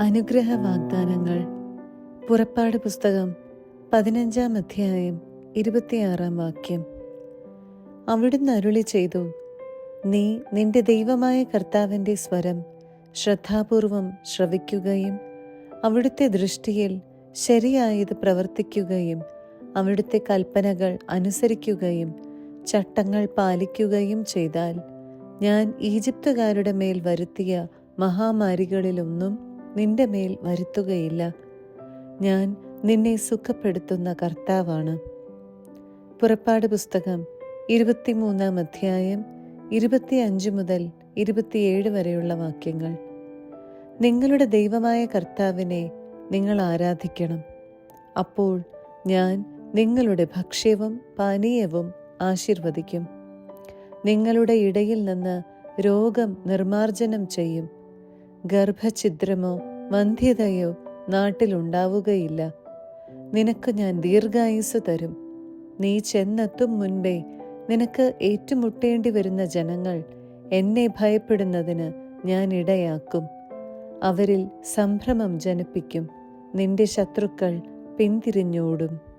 അനുഗ്രഹ വാഗ്ദാനങ്ങൾ പുറപ്പാട് പുസ്തകം പതിനഞ്ചാം അധ്യായം ഇരുപത്തിയാറാം വാക്യം. അവിടുന്ന് അരുളി ചെയ്തു നീ നിന്റെ ദൈവമായ കർത്താവിന്റെ സ്വരം ശ്രദ്ധാപൂർവം ശ്രവിക്കുകയും അവിടുത്തെ ദൃഷ്ടിയിൽ ശരിയായത് പ്രവർത്തിക്കുകയും അവിടുത്തെ കൽപ്പനകൾ അനുസരിക്കുകയും ചട്ടങ്ങൾ പാലിക്കുകയും ചെയ്താൽ ഞാൻ ഈജിപ്തുകാരുടെ മേൽ വരുത്തിയ മഹാമാരികളിലൊന്നും നിന്റെ മേൽ വരുത്തുകയില്ല. ഞാൻ നിന്നെ സുഖപ്പെടുത്തുന്ന കർത്താവാണ്. പുറപ്പാട് പുസ്തകം ഇരുപത്തിമൂന്നാം അധ്യായം ഇരുപത്തിയഞ്ച് മുതൽ ഇരുപത്തിയേഴ് വരെയുള്ള വാക്യങ്ങൾ. നിങ്ങളുടെ ദൈവമായ കർത്താവിനെ നിങ്ങൾ ആരാധിക്കണം. അപ്പോൾ ഞാൻ നിങ്ങളുടെ ഭക്ഷ്യവും പാനീയവും ആശീർവദിക്കും. നിങ്ങളുടെ ഇടയിൽ നിന്ന് രോഗം നിർമാർജനം ചെയ്യും. ഗർഭഛിദ്രമോ വന്ധ്യതയോ നാട്ടിലുണ്ടാവുകയില്ല. നിനക്ക് ഞാൻ ദീർഘായുസ് തരും. നീ ചെന്നെത്തും മുൻപേ നിനക്ക് ഏറ്റുമുട്ടേണ്ടി വരുന്ന ജനങ്ങൾ എന്നെ ഭയപ്പെടുന്നതിന് ഞാൻ ഇടയാക്കും. അവരിൽ സംഭ്രമം ജനിപ്പിക്കും. നിന്റെ ശത്രുക്കൾ പിന്തിരിഞ്ഞോടും.